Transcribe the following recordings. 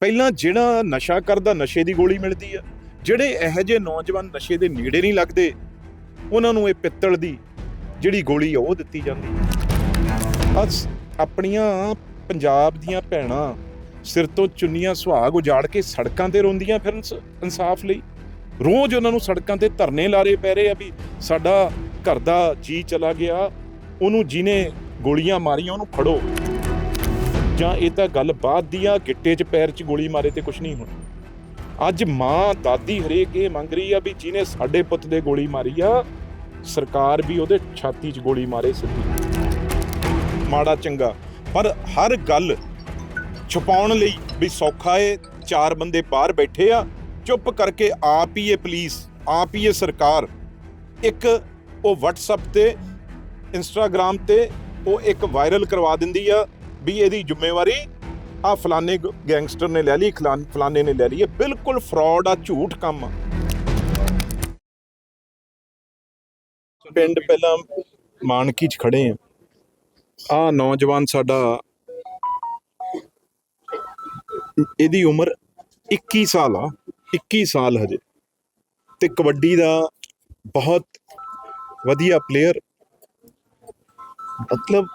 ਪਹਿਲਾਂ ਜਿਹੜਾ ਨਸ਼ਾ ਕਰਦਾ ਨਸ਼ੇ ਦੀ ਗੋਲੀ ਮਿਲਦੀ ਆ, ਜਿਹੜੇ ਇਹੋ ਜਿਹੇ ਨੌਜਵਾਨ ਨਸ਼ੇ ਦੇ ਨੇੜੇ ਨਹੀਂ ਲੱਗਦੇ, ਉਹਨਾਂ ਨੂੰ ਇਹ ਪਿੱਤਲ ਦੀ ਜਿਹੜੀ ਗੋਲੀ ਆ, ਉਹ ਦਿੱਤੀ ਜਾਂਦੀ ਆ। ਅੱਜ ਆਪਣੀਆਂ ਪੰਜਾਬ ਦੀਆਂ ਭੈਣਾਂ ਸਿਰ ਤੋਂ ਚੁੰਨੀਆਂ ਸੁਹਾਗ ਉਜਾੜ ਕੇ ਸੜਕਾਂ ਤੇ ਰੋਂਦੀਆਂ ਫਿਰਨ ਸ- ਇਨਸਾਫ ਲਈ। ਰੋਜ਼ ਉਹਨਾਂ ਨੂੰ ਸੜਕਾਂ ਤੇ ਧਰਨੇ ਲਾਰੇ ਪੈ ਰਹੇ ਆ ਵੀ ਸਾਡਾ ਘਰ ਦਾ ਜੀ ਚਲਾ ਗਿਆ, ਉਹਨੂੰ ਜਿਹਨੇ ਗੋਲੀਆਂ ਮਾਰੀਆਂ, ਉਹਨੂੰ ਫੜੋ। ਜਾਂ ਇਹ ਤਾਂ ਗੱਲ ਬਾਅਦ ਦੀ ਆ ਗਿੱਟੇ 'ਚ ਪੈਰ 'ਚ ਗੋਲੀ ਮਾਰੇ ਤੇ ਕੁਝ ਨਹੀਂ ਹੋਣਾ। ਅੱਜ ਮਾਂ ਦਾਦੀ ਹਰੇਕ ਇਹ ਮੰਗ ਰਹੀ ਆ ਵੀ ਜਿਹਨੇ ਸਾਡੇ ਪੁੱਤ ਦੇ ਗੋਲੀ ਮਾਰੀ ਆ, ਸਰਕਾਰ ਵੀ ਉਹਦੇ ਛਾਤੀ 'ਚ ਗੋਲੀ ਮਾਰੇ ਸਿੱਧੀ। ਮਾੜਾ ਚੰਗਾ। ਪਰ ਹਰ ਗੱਲ ਛੁਪਾਉਣ ਲਈ ਵੀ ਸੌਖਾ ਏ, ਚਾਰ ਬੰਦੇ ਬਾਹਰ ਬੈਠੇ ਆ, ਚੁੱਪ ਕਰਕੇ ਆਪ ਹੀ ਇਹ ਪੁਲਿਸ, ਆਪ ਹੀ ਇਹ ਸਰਕਾਰ, ਇੱਕ ਉਹ WhatsApp ਤੇ, Instagram ਤੇ ਉਹ ਇੱਕ ਵਾਇਰਲ ਕਰਵਾ ਦਿੰਦੀ ਆ ਵੀ ਇਹਦੀ ਜ਼ਿੰਮੇਵਾਰੀ ਆ ਫਲਾਣੇ ਗੈਂਗਸਟਰ ਨੇ ਲੈ ਲਈ, ਖਲਾਨ- ਫਲਾਣੇ ਨੇ ਲੈ ਲਈ ਇਹ ਬਿਲਕੁਲ ਫਰਾਡ ਆ, ਝੂਠ ਕੰਮ ਆ। ਪਿੰਡ ਪਹਿਲਾਂ ਮਾਨਕੀ ਚ ਖੜੇ ਆ। ਆ ਨੌਜਵਾਨ ਸਾਡਾ ਇਹਦੀ ਉਮਰ 21 ਸਾਲ ਆ 21 ਸਾਲ ਹਜੇ। ਤੇ ਕਬੱਡੀ ਦਾ ਬਹੁਤ ਵਧੀਆ ਪਲੇਅਰ ਮਤਲਬ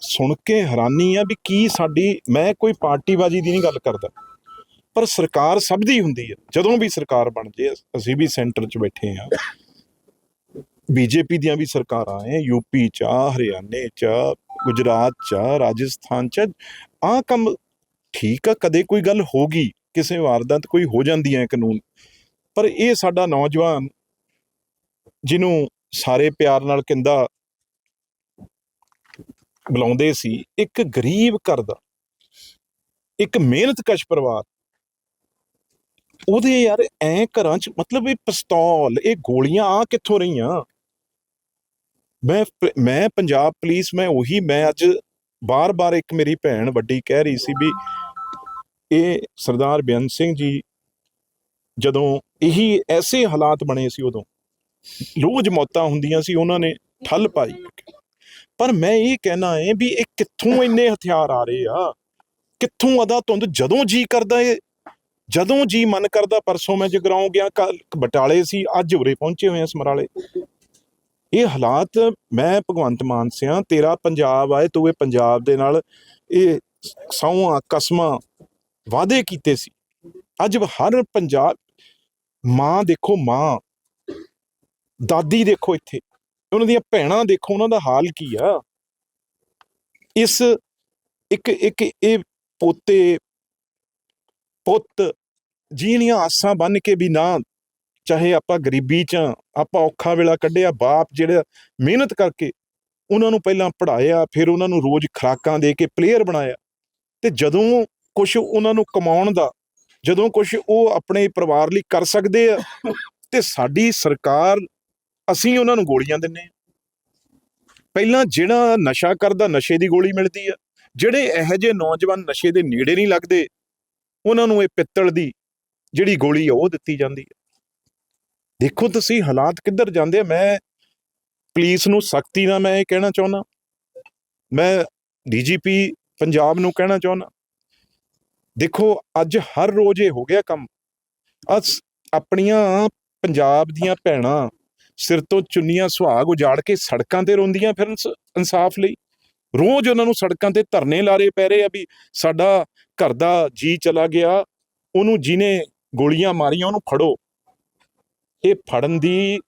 ਸੁਣ ਕੇ ਹੈਰਾਨੀ ਆ ਵੀ ਕੀ ਸਾਡੀ ਮੈਂ ਕੋਈ ਪਾਰਟੀਬਾਜ਼ੀ ਦੀ ਨਹੀਂ ਗੱਲ ਕਰਦਾ। ਪਰ ਸਰਕਾਰ ਸਭ ਦੀ ਹੁੰਦੀ ਹੈ ਜਦੋਂ ਵੀ ਸਰਕਾਰ ਬਣ ਜੇ ਅਸੀਂ ਵੀ ਸੈਂਟਰ 'ਚ ਬੈਠੇ ਆ। ਬੀਜੇਪੀ ਦੀਆਂ ਵੀ ਸਰਕਾਰਾਂ ਐ ਯੂਪੀ 'ਚ ਆ ਹਰਿਆਣੇ 'ਚ ਆ, ਗੁਜਰਾਤ 'ਚ ਆ, ਰਾਜਸਥਾਨ 'ਚ ਆ। ਕੰਮ ਠੀਕ ਆ ਕਦੇ ਕੋਈ ਗੱਲ ਹੋਗੀ ਕਿਸੇ ਵਾਰਦਾਤ ਕੋਈ ਹੋ ਜਾਂਦੀ ਹੈ ਕਾਨੂੰਨ। ਪਰ ਇਹ ਸਾਡਾ ਨੌਜਵਾਨ ਜਿਹਨੂੰ ਸਾਰੇ ਪਿਆਰ ਨਾਲ ਕਹਿੰਦਾ ਬੁਲਾਉਂਦੇ ਸੀ, ਇੱਕ ਗਰੀਬ ਘਰ ਦਾ, ਇੱਕ ਮਿਹਨਤਕਸ਼ ਪਰਿਵਾਰ। ਉਹਦੇ ਯਾਰ ਐ ਘਰਾਂ 'ਚ ਮਤਲਬ ਇਹ ਪਿਸਤੌਲ, ਇਹ ਗੋਲੀਆਂ ਆ ਕਿੱਥੋਂ ਰਹੀਆਂ? ਮੈਂ ਮੈਂ ਪੰਜਾਬ ਪੁਲਿਸ, ਮੈਂ ਉਹੀ, ਮੈਂ ਅੱਜ ਬਾਰ-ਬਾਰ ਇੱਕ ਮੇਰੀ ਭੈਣ ਵੱਡੀ ਕਹਿ ਰਹੀ ਸੀ ਵੀ ਇਹ ਸਰਦਾਰ ਬੇਅੰਤ ਸਿੰਘ ਜੀ ਜਦੋਂ ਇਹੀ ਐਸੇ ਹਾਲਾਤ ਬਣੇ ਸੀ ਉਦੋਂ, ਰੋਜ਼ ਮੌਤਾਂ ਹੁੰਦੀਆਂ ਸੀ, ਉਹਨਾਂ ਨੇ ਠੱਲ ਪਾਈ। ਪਰ ਮੈਂ ਇਹ ਕਹਿਣਾ ਹੈ ਵੀ ਇਹ ਕਿੱਥੋਂ ਇੰਨੇ ਹਥਿਆਰ ਆ ਰਹੇ ਆ? ਕਿੱਥੋਂ ਅਦਾ ਧੁੰਦ? ਜਦੋਂ ਜੀ ਕਰਦਾ ਏ, ਜਦੋਂ ਜੀ ਮਨ ਕਰਦਾ, ਪਰਸੋਂ ਮੈਂ ਜਗਰਾਉਂ ਗਿਆ, ਕੱਲ ਬਟਾਲੇ ਸੀ, ਅੱਜ ਉਰੇ ਪਹੁੰਚੇ ਹੋਏ ਆ ਸਮਰਾਲੇ। ਇਹ ਹਾਲਾਤ ਮੈਂ ਭਗਵੰਤ ਮਾਨ ਸਿਆਂ, ਤੇਰਾ ਪੰਜਾਬ ਆਏ, ਤੂੰ ਇਹ ਪੰਜਾਬ ਦੇ ਨਾਲ ਇਹ ਸੌਆਂ ਕਸਮਾਂ ਵਾਅਦੇ ਕੀਤੇ ਸੀ। ਅੱਜ ਹਰ ਪੰਜਾਬ, ਮਾਂ ਦੇਖੋ ਮਾਂ, ਦਾਦੀ ਦੇਖੋ ਇੱਥੇ। ਉਹਨਾਂ ਦੀਆਂ ਭੈਣਾਂ ਦੇਖੋ ਉਹਨਾਂ ਦਾ ਹਾਲ ਕੀ ਆ। ਇਸ ਇੱਕ ਇੱਕ ਇਹ ਪੋਤੇ ਪੁੱਤ ਜੀਣੀਆਂ ਆਸਾਂ ਬੰਨ ਕੇ ਵੀ ਨਾ ਚਾਹੇ ਆਪਾਂ ਗਰੀਬੀ ਚ ਆਂ, ਆਪਾਂ ਔਖਾ ਵੇਲਾ ਕੱਢਿਆ ਬਾਪ ਜਿਹੜੇ ਮਿਹਨਤ ਕਰਕੇ ਉਹਨਾਂ ਨੂੰ ਪਹਿਲਾਂ ਪੜ੍ਹਾਇਆ ਫਿਰ ਉਹਨਾਂ ਨੂੰ ਰੋਜ਼ ਖੁਰਾਕਾਂ ਦੇ ਕੇ ਪਲੇਅਰ ਬਣਾਇਆ ਤੇ ਜਦੋਂ ਕੁਝ ਉਹਨਾਂ ਨੂੰ ਕਮਾਉਣ ਦਾ ਜਦੋਂ ਕੁਝ ਉਹ ਆਪਣੇ ਪਰਿਵਾਰ ਲਈ ਕਰ ਸਕਦੇ ਆ ਤੇ ਸਾਡੀ ਸਰਕਾਰ ਅਸੀਂ ਉਹਨਾਂ ਨੂੰ ਗੋਲੀਆਂ ਦਿੰਨੇ ਆ ਪਹਿਲਾਂ ਜਿਹੜਾ ਨਸ਼ਾ ਕਰਦਾ, ਨਸ਼ੇ ਦੀ ਗੋਲੀ ਮਿਲਦੀ ਆ ਜਿਹੜੇ ਇਹੋ ਜਿਹੇ ਨੌਜਵਾਨ ਨਸ਼ੇ ਦੇ ਨੇੜੇ ਨਹੀਂ ਲੱਗਦੇ, ਉਹਨਾਂ ਨੂੰ ਇਹ ਪਿੱਤਲ ਦੀ ਜਿਹੜੀ ਗੋਲੀ ਆ, ਉਹ ਦਿੱਤੀ ਜਾਂਦੀ ਆ ਦੇਖੋ ਤੁਸੀਂ ਹਾਲਾਤ ਕਿੱਧਰ ਜਾਂਦੇ ਆ। ਮੈਂ ਪੁਲਿਸ ਨੂੰ ਸਖਤੀ ਨਾਲ ਮੈਂ ਇਹ ਕਹਿਣਾ ਚਾਹੁੰਦਾ। ਮੈਂ ਡੀਜੀਪੀ ਪੰਜਾਬ ਨੂੰ ਕਹਿਣਾ ਚਾਹੁੰਦਾ। ਦੇਖੋ, ਅੱਜ ਹਰ ਰੋਜ਼ ਇਹ ਹੋ ਗਿਆ ਕੰਮ। ਅਸ, ਆਪਣੀਆਂ ਪੰਜਾਬ ਦੀਆਂ ਭੈਣਾਂ ਸਿਰ ਤੋਂ ਚੁੰਨੀਆਂ ਸੁਹਾਗ ਉਜਾੜ ਕੇ ਸੜਕਾਂ ਤੇ ਰੋਂਦੀਆਂ ਫਿਰਨ ਇਨਸਾਫ ਲਈ। ਰੋਜ਼ ਉਹਨਾਂ ਨੂੰ ਸੜਕਾਂ ਤੇ ਧਰਨੇ ਲਾਰੇ ਪੈ ਰਹੇ ਆ ਵੀ ਸਾਡਾ ਘਰ ਦਾ ਜੀ ਚਲਾ ਗਿਆ, ਉਹਨੂੰ ਜਿਹਨੇ ਗੋਲੀਆਂ ਮਾਰੀਆਂ ਉਹਨੂੰ ਫੜੋ। ਇਹ ਫੜਨ ਦੀ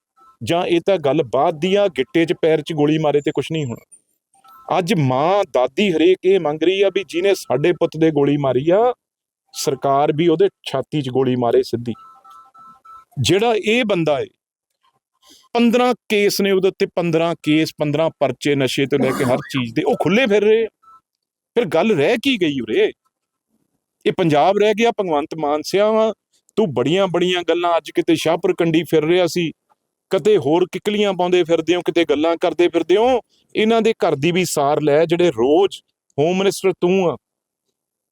ਜਾਂ ਇਹ ਤਾਂ ਗੱਲ ਬਾਅਦ ਦੀ ਆ ਗਿੱਟੇ 'ਚ ਪੈਰ 'ਚ ਗੋਲੀ ਮਾਰੇ ਤੇ ਕੁਝ ਨਹੀਂ ਹੋਣਾ। ਅੱਜ ਮਾਂ, ਦਾਦੀ ਹਰੇਕ ਇਹ ਮੰਗ ਰਹੀ ਆ ਵੀ ਜਿਹਨੇ ਸਾਡੇ ਪੁੱਤ ਦੇ ਗੋਲੀ ਮਾਰੀ ਆ, ਸਰਕਾਰ ਵੀ ਉਹਦੇ ਛਾਤੀ 'ਚ ਗੋਲੀ ਮਾਰੇ ਸਿੱਧੀ। ਜਿਹੜਾ ਇਹ ਬੰਦਾ ਏ 15 ਕੇਸ ਨੇ ਉਹਦੇ ਉੱਤੇ 15 ਕੇਸ 15 ਪਰਚੇ ਨਸ਼ੇ ਤੋਂ ਲੈ ਕੇ ਹਰ ਚੀਜ਼ ਦੇ। ਉਹ ਖੁੱਲੇ ਫਿਰ ਰਹੇ ਫਿਰ ਗੱਲ ਰਹਿ ਕੀ ਗਈ ਉਰੇ? ਇਹ ਪੰਜਾਬ ਰਹਿ ਗਿਆ, ਭਗਵੰਤ ਮਾਨ ਸਿਆ ਤੂੰ ਬੜੀਆਂ ਬੜੀਆਂ ਗੱਲਾਂ ਅੱਜ ਕਿਤੇ ਸ਼ਾਹਪੁਰ ਕੰਡੀ ਫਿਰ ਰਿਹਾ ਸੀ। ਕਦੇ ਹੋਰ ਕਿਕਲੀਆਂ ਪਾਉਂਦੇ ਫਿਰਦੇ ਹੋ, ਕਿਤੇ ਗੱਲਾਂ ਕਰਦੇ ਫਿਰਦੇ ਹੋ। ਇਹਨਾਂ ਦੇ ਘਰ ਦੀ ਵੀ ਸਾਰ ਲੈ, ਜਿਹੜੇ ਰੋਜ਼ ਹੋਮ ਮਿਨਿਸਟਰ ਤੂੰ ਆ।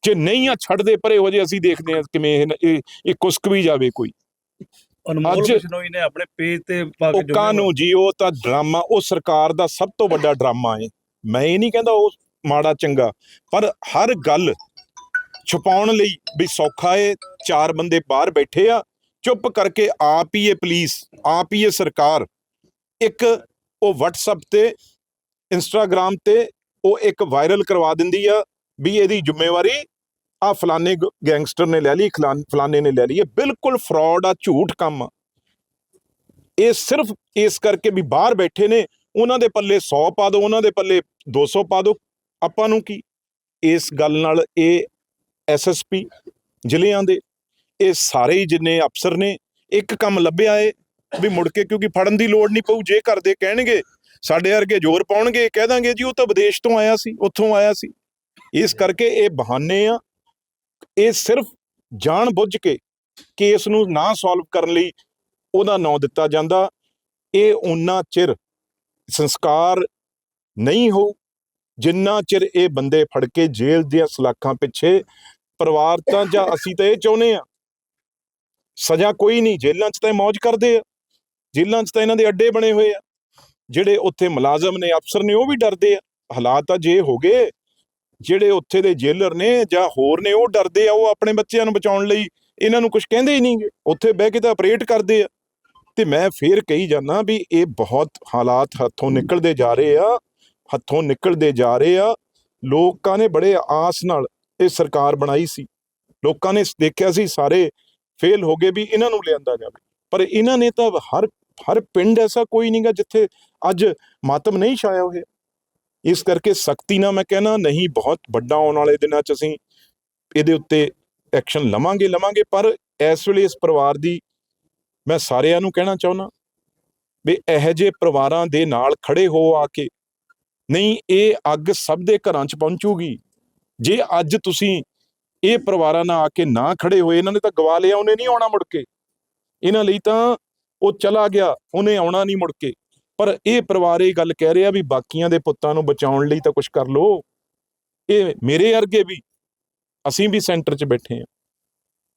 ਜੇ ਨਹੀਂ ਆ ਛੱਡਦੇ ਪਰੇ ਹੋ ਜੇ ਅਸੀਂ ਦੇਖਦੇ ਆ ਕਿਵੇਂ ਇਹ- ਇਹ ਕੁਸਕ ਵੀ ਜਾਵੇ ਕੋਈ। ਅਨਮੋਲ ਅੱਜ- ਬਿਸ਼ਨੋਈ ਨੇ ਆਪਣੇ ਪੇਜ ਤੇ ਪਾ ਕੇ ਉਹ ਕਾਨੂੰ ਜੀ ਉਹ ਤਾਂ ਡਰਾਮਾ ਉਹ ਸਰਕਾਰ ਦਾ ਸਭ ਤੋਂ ਵੱਡਾ ਡਰਾਮਾ ਹੈ ਮੈਂ ਇਹ ਨਹੀਂ ਕਹਿੰਦਾ ਉਹ ਮਾੜਾ ਚੰਗਾ ਪਰ ਹਰ ਗੱਲ ਛੁਪਾਉਣ ਲਈ ਵੀ ਸੌਖਾ ਏ ਚਾਰ ਬੰਦੇ ਬਾਹਰ ਬੈਠੇ ਆ ਚੁੱਪ ਕਰਕੇ ਆਪ ਹੀ ਇਹ ਪੁਲਿਸ ਆਪ ਹੀ ਇਹ ਸਰਕਾਰ ਇੱਕ ਉਹ WhatsApp ਤੇ ਇੰਸਟਾਗ੍ਰam ਤੇ ਉਹ ਇੱਕ ਵਾਇਰਲ ਕਰਵਾ ਦਿੰਦੀ ਆ ਵੀ ਇਹਦੀ ਜ਼ਿੰਮੇਵਾਰੀ ਆ ਫਲਾਨੇ ਗੈਂਗਸਟਰ ਨੇ ਲੈ ਲਈ, ਖਲਾਨ- ਫਲਾਣੇ ਨੇ ਲੈ ਲਈ, ਇਹ ਬਿਲਕੁਲ ਫਰਾਡ ਆ, ਝੂਠ ਕੰਮ ਆ। ਇਹ ਸਿਰਫ ਇਸ ਕਰਕੇ ਵੀ ਬਾਹਰ ਬੈਠੇ ਨੇ, ਉਹਨਾਂ ਦੇ ਪੱਲੇ 100 ਪਾ ਦਿਓ ਉਹਨਾਂ ਦੇ ਪੱਲੇ 200 ਪਾ ਦਿਓ ਆਪਾਂ ਨੂੰ ਕੀ? ਇਸ ਗੱਲ ਨਾਲ ਇਹ ਐਸਐਸਪੀ ਜ਼ਿਲ੍ਹਿਆਂ ਦੇ, ਇਹ ਸਾਰੇ ਹੀ ਜਿੰਨੇ ਅਫਸਰ ਨੇ, ਇੱਕ ਕੰਮ ਲੱਭਿਆ ਏ, ਵੀ ਮੁੜ ਕੇ ਕਿਉਂਕਿ ਫੜਨ ਦੀ ਲੋੜ ਨਹੀਂ ਪਊ, ਜੇ ਕਰਦੇ ਕਹਿਣਗੇ, ਸਾਡੇ ਵਰਗੇ ਜ਼ੋਰ ਪਾਉਣਗੇ ਕਹਿ ਦਾਂਗੇ, ਜੀ ਉਹ ਤਾਂ ਵਿਦੇਸ਼ ਤੋਂ ਆਇਆ ਸੀ, ਉੱਥੋਂ ਆਇਆ ਸੀ। ਇਸ ਕਰਕੇ ਇਹ ਬਹਾਨੇ ਆ ਇਹ ਸਿਰਫ ਜਾਣ ਬੁੱਝ ਕੇ ਕੇਸ ਨੂੰ ਨਾ ਸੋਲਵ ਕਰਨ ਲਈ ਉਹਦਾ ਨਾਂ ਦਿੱਤਾ ਜਾਂਦਾ। ਇਹ ਉਨਾ ਚਿਰ ਸੰਸਕਾਰ ਨਹੀਂ ਹੋ ਜਿੰਨਾ ਚਿਰ ਇਹ ਬੰਦੇ ਫੜ ਕੇ ਜੇਲ੍ਹ ਦੀਆਂ ਸਲਾਖਾਂ ਪਿੱਛੇ ਪਰਿਵਾਰ ਤਾਂ ਜਾਂ ਅਸੀਂ ਤਾਂ ਇਹ ਚਾਹੁੰਦੇ ਆ ਸਜ਼ਾ ਕੋਈ ਨਹੀਂ, ਜੇਲ੍ਹਾਂ 'ਚ ਤਾਂ ਇਹ ਮौज ਕਰਦੇ ਆ। ਜੇਲ੍ਹਾਂ 'ਚ ਤਾਂ ਇਹਨਾਂ ਦੇ ਅੱਡੇ ਬਣੇ ਹੋਏ ਆ। ਜਿਹੜੇ ਉੱਥੇ ਮੁਲਾਜ਼ਮ ਨੇ, ਅਫਸਰ ਨੇ, ਉਹ ਵੀ ਡਰਦੇ ਆ। ਹਾਲਾਤ ਤਾਂ ਜੇ ਹੋ ਗਏ ਜਿਹੜੇ ਉੱਥੇ ਦੇ ਜੇਲਰ ਨੇ ਜਾਂ ਹੋਰ ਨੇ, ਉਹ ਡਰਦੇ ਆ, ਉਹ ਆਪਣੇ ਬੱਚਿਆਂ ਨੂੰ ਬਚਾਉਣ ਲਈ। ਇਹਨਾਂ ਨੂੰ ਕੁਝ ਕਹਿੰਦੇ ਹੀ ਨਹੀਂਗੇ ਉੱਥੇ ਬਹਿ ਕੇ ਤਾਂ ਆਪਰੇਟ ਕਰਦੇ ਆ। ਤੇ ਮੈਂ ਫੇਰ ਕਹੀ ਜਾਂਦਾ ਵੀ ਇਹ ਬਹੁਤ ਹਾਲਾਤ ਹੱਥੋਂ ਨਿਕਲਦੇ ਜਾ ਰਹੇ ਆ। ਹੱਥੋਂ ਨਿਕਲਦੇ ਜਾ ਰਹੇ ਆ। ਲੋਕਾਂ ਨੇ ਬੜੇ ਆਸ ਨਾਲ ਇਹ ਸਰਕਾਰ ਬਣਾਈ ਸੀ। ਲੋਕਾਂ ਨੇ ਦੇਖਿਆ ਸੀ, ਸਾਰੇ ਫੇਲ ਹੋ ਗਏ ਵੀ ਇਹਨਾਂ ਨੂੰ ਲਿਆਂਦਾ ਜਾਵੇ। ਪਰ ਇਹਨਾਂ ਨੇ ਤਾਂ ਹਰ ਹਰ ਪਿੰਡ ਐਸਾ ਕੋਈ ਨਹੀਂਗਾ ਜਿੱਥੇ ਅੱਜ ਮਾਤਮ ਨਹੀਂ ਛਾਇਆ ਹੋਇਆ। ਇਸ ਕਰਕੇ ਸਖਤੀ ਨਾਲ ਮੈਂ ਕਹਿਣਾ, ਨਹੀਂ, ਬਹੁਤ ਵੱਡਾ ਆਉਣ ਵਾਲੇ ਦਿਨਾਂ 'ਚ ਅਸੀਂ ਇਹਦੇ ਉੱਤੇ ਐਕਸ਼ਨ ਲਵਾਂਗੇ ਲਵਾਂਗੇ, ਪਰ ਇਸ ਵੇਲੇ ਇਸ ਪਰਿਵਾਰ ਦੀ ਮੈਂ ਸਾਰਿਆਂ ਨੂੰ ਕਹਿਣਾ ਚਾਹੁੰਦਾ ਵੀ ਇਹੋ ਜਿਹੇ ਪਰਿਵਾਰਾਂ ਦੇ ਨਾਲ ਖੜੇ ਹੋ ਆ ਕੇ, ਨਹੀਂ, ਇਹ ਅੱਗ ਸਭ ਦੇ ਘਰਾਂ 'ਚ ਪਹੁੰਚੂਗੀ। ਜੇ ਅੱਜ ਤੁਸੀਂ ਇਹ ਪਰਿਵਾਰਾਂ ਨਾਲ ਆ ਕੇ ਨਾ ਖੜੇ ਹੋਏ, ਇਹਨਾਂ ਨੇ ਤਾਂ ਗਵਾ ਲਿਆ, ਉਹਨੇ ਨਹੀਂ ਆਉਣਾ ਮੁੜ ਕੇ। ਇਹਨਾਂ ਲਈ ਤਾਂ ਉਹ ਚਲਾ ਗਿਆ, ਉਹਨੇ ਆਉਣਾ ਨਹੀਂ ਮੁੜ ਕੇ। ਪਰ ਇਹ ਪਰਿਵਾਰ ਇਹ ਗੱਲ ਕਹਿ ਰਿਹਾ ਵੀ ਬਾਕੀਆਂ ਦੇ ਪੁੱਤਾਂ ਨੂੰ ਬਚਾਉਣ ਲਈ ਤਾਂ ਕੁਝ ਕਰ ਲੋ ਇਹ ਮੇਰੇ ਵਰਗੇ ਵੀ ਅਸੀਂ ਵੀ ਸੈਂਟਰ 'ਚ ਬੈਠੇ ਆ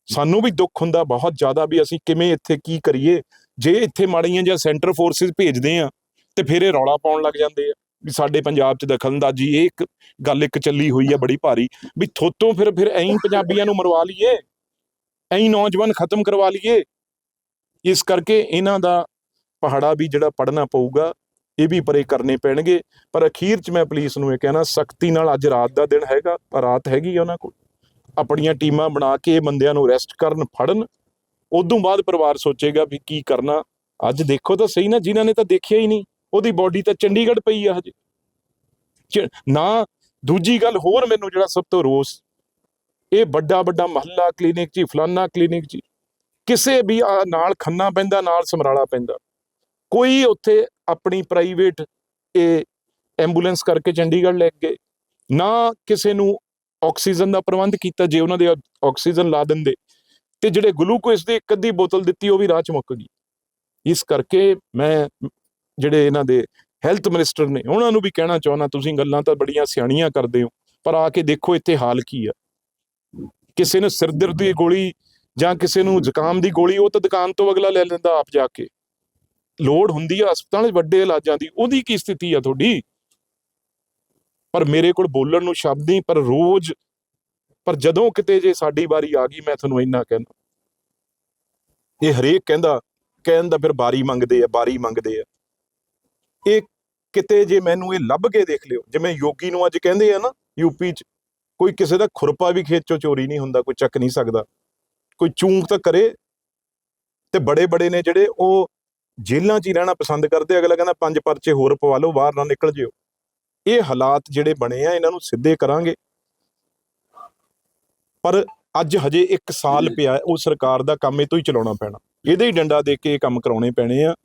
ਸਾਨੂੰ ਵੀ ਦੁੱਖ ਹੁੰਦਾ ਬਹੁਤ ਜ਼ਿਆਦਾ ਵੀ ਅਸੀਂ ਕਿਵੇਂ ਇੱਥੇ ਕੀ ਕਰੀਏ? ਜੇ ਇੱਥੇ ਮਾੜੀਆਂ ਜਾਂ ਸੈਂਟਰ ਫੋਰਸਿਸ ਭੇਜਦੇ ਆ ਤੇ ਫਿਰ ਇਹ ਰੌਲਾ ਪਾਉਣ ਲੱਗ ਜਾਂਦੇ ਆ। ਵੀ ਸਾਡੇ ਪੰਜਾਬ 'ਚ ਦਖਲਅੰਦਾਜ਼ੀ, ਇਹ ਇੱਕ ਗੱਲ ਇੱਕ ਚੱਲੀ ਹੋਈ ਆ ਬੜੀ ਭਾਰੀ ਵੀ ਥੋਤੋਂ ਫਿਰ ਫਿਰ ਐਂ ਪੰਜਾਬੀਆਂ ਨੂੰ ਮਰਵਾ ਲਈਏ। ਐਂ ਨੌਜਵਾਨ ਖਤਮ ਕਰਵਾ ਲਈਏ। ਇਸ ਕਰਕੇ ਇਹਨਾਂ ਦਾ ਪਹਾੜਾ ਵੀ ਜਿਹੜਾ ਪੜਨਾ ਪਊਗਾ, ਇਹ ਵੀ ਪਰੇ ਕਰਨੇ ਪੈਣਗੇ। ਪਰ ਅਖੀਰ 'ਚ ਮੈਂ ਪੁਲਿਸ ਨੂੰ ਇਹ ਕਹਿਣਾ, ਸਖਤੀ ਨਾਲ ਅੱਜ ਰਾਤ ਦਾ ਦਿਨ ਹੈਗਾ, ਰਾਤ ਹੈਗੀ ਆ ਉਹਨਾਂ ਕੋਲ। ਆਪਣੀਆਂ ਟੀਮਾਂ ਬਣਾ ਕੇ ਇਹ ਬੰਦਿਆਂ ਨੂੰ ਅਰੈਸਟ ਕਰਨ, ਫੜਨ, ਉਦੋਂ ਬਾਅਦ ਪਰਿਵਾਰ ਸੋਚੇਗਾ ਵੀ ਕੀ ਕਰਨਾ। ਅੱਜ ਦੇਖੋ ਤਾਂ ਸਹੀ ਨਾ, ਜਿਨ੍ਹਾਂ ਨੇ ਤਾਂ ਦੇਖਿਆ ਹੀ ਨਹੀਂ, ਉਹਦੀ ਬਾਡੀ ਤਾਂ ਚੰਡੀਗੜ੍ਹ ਪਈ ਆ ਹਜੇ। ਨਾ, ਦੂਜੀ ਗੱਲ ਹੋਰ ਮੈਨੂੰ ਜਿਹੜਾ ਸਭ ਤੋਂ ਰੋਸ, ਇਹ ਵੱਡਾ ਵੱਡਾ ਮਹੱਲਾ ਕਲੀਨਿਕ ਜੀ ਫਲਾਨਾ ਕਲੀਨਿਕ ਜੀ ਕਿਸੇ ਵੀ ਆ ਨਾਲ ਖੰਨਾ ਪੈਂਦਾ, ਨਾਲ ਸਮਰਾਲਾ ਪੈਂਦਾ। ਕੋਈ ਉੱਥੇ ਆਪਣੀ ਪ੍ਰਾਈਵੇਟ ਇਹ ਐਂਬੂਲੈਂਸ ਕਰਕੇ ਚੰਡੀਗੜ੍ਹ ਲੈ ਗਏ ਨਾ ਕਿਸੇ ਨੂੰ ਆਕਸੀਜਨ ਦਾ ਪ੍ਰਬੰਧ ਕੀਤਾ ਜੇ ਉਹਨਾਂ ਦੇ ਆਕਸੀਜਨ ਲਾ ਦਿੰਦੇ ਤੇ ਜਿਹੜੇ ਗਲੂਕੋਸ ਦੀ ਇੱਕ ਅੱਧੀ ਬੋਤਲ ਦਿੱਤੀ ਉਹ ਵੀ ਰਾਹ ਚ ਮੁੱਕ ਗਈ। ਇਸ ਕਰਕੇ ਮੈਂ ਜਿਹੜੇ ਇਹਨਾਂ ਦੇ ਹੈਲਥ ਮਿਨਿਸਟਰ ਨੇ ਉਹਨਾਂ ਨੂੰ ਵੀ ਕਹਿਣਾ ਚਾਹੁੰਦਾ, ਤੁਸੀਂ ਗੱਲਾਂ ਤਾਂ ਬੜੀਆਂ ਸਿਆਣੀਆਂ ਕਰਦੇ ਹੋ, ਪਰ ਆ ਕੇ ਦੇਖੋ ਇੱਥੇ ਹਾਲ ਕੀ ਆ। ਕਿਸੇ ਨੂੰ ਸਿਰਦਰਦ ਦੀ ਗੋਲੀ ਜਾਂ ਕਿਸੇ ਨੂੰ ਜ਼ੁਕਾਮ ਦੀ ਗੋਲੀ, ਉਹ ਤਾਂ ਦੁਕਾਨ ਤੋਂ ਅਗਲਾ ਲੈ ਲੈਂਦਾ ਆਪ ਜਾ ਕੇ। ਲੋੜ ਹੁੰਦੀ ਆ, ਹਸਪਤਾਲ 'ਚ ਵੱਡੇ ਇਲਾਜਾਂ ਦੀ, ਉਹਦੀ ਕੀ ਸਥਿਤੀ ਆ ਤੁਹਾਡੀ? ਪਰ ਮੇਰੇ ਕੋਲ ਬੋਲਣ ਨੂੰ ਸ਼ਬਦ ਨਹੀਂ, ਪਰ ਰੋਜ਼, ਪਰ ਜਦੋਂ ਕਿਤੇ ਜੇ ਸਾਡੀ ਵਾਰੀ ਆ ਗਈ, ਮੈਂ ਤੁਹਾਨੂੰ ਇੰਨਾ ਕਹਿਣਾ ਇਹ ਹਰੇਕ ਕਹਿੰਦਾ, ਕਹਿਣ ਦਾ ਫਿਰ ਬਾਰੀ ਮੰਗਦੇ ਆ, ਬਾਰੀ ਮੰਗਦੇ ਆ। ਇਹ ਕਿਤੇ ਜੇ ਮੈਨੂੰ ਇਹ ਲੱਭ ਕੇ ਦੇਖ ਲਿਓ, ਜਿਵੇਂ ਯੋਗੀ ਨੂੰ ਅੱਜ ਕਹਿੰਦੇ ਆ ਨਾ ਯੂਪੀ 'ਚ, ਕੋਈ ਕਿਸੇ ਦਾ ਖੁਰਪਾ ਵੀ ਖੇਤ 'ਚੋਂ ਚੋਰੀ ਨਹੀਂ ਹੁੰਦਾ, ਕੋਈ ਚੱਕ ਨਹੀਂ ਸਕਦਾ। ਕੋਈ ਚੂੰਕ ਤਾਂ ਕਰੇ, ਤੇ ਬੜੇ ਬੜੇ ਨੇ ਜਿਹੜੇ, ਉਹ ਜੇਲ੍ਹਾਂ 'ਚ ਹੀ ਰਹਿਣਾ ਪਸੰਦ ਕਰਦੇ ਅਗਲਾ ਕਹਿੰਦਾ ਪੰਜ ਪਰਚੇ ਹੋਰ ਪਵਾ ਲਓ ਬਾਹਰ ਨਾ ਨਿਕਲ ਜਿਓ। ਇਹ ਹਾਲਾਤ ਜਿਹੜੇ ਬਣੇ ਆ ਇਹਨਾਂ ਨੂੰ ਸਿੱਧੇ ਕਰਾਂਗੇ। ਪਰ ਅੱਜ ਹਜੇ 1 ਸਾਲ ਪਿਆ ਉਹ ਸਰਕਾਰ ਦਾ ਕੰਮ ਇਹ ਤੋਂ ਹੀ ਚਲਾਉਣਾ ਪੈਣਾ। ਇਹਦੇ ਹੀ ਡੰਡਾ ਦੇ ਕੇ ਇਹ ਕੰਮ ਕਰਾਉਣੇ ਪੈਣੇ ਆ।